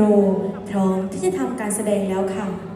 โรพร้อมที่จะทำการแสดงแล้วค่ะ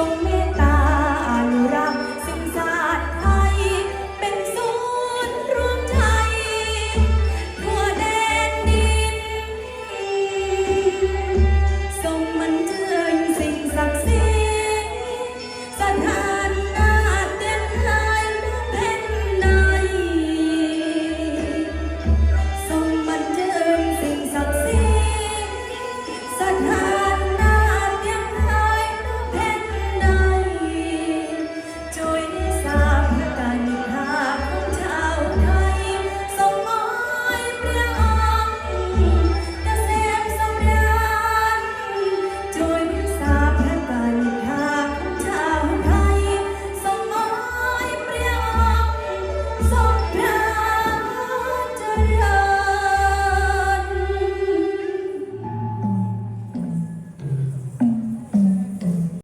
show me.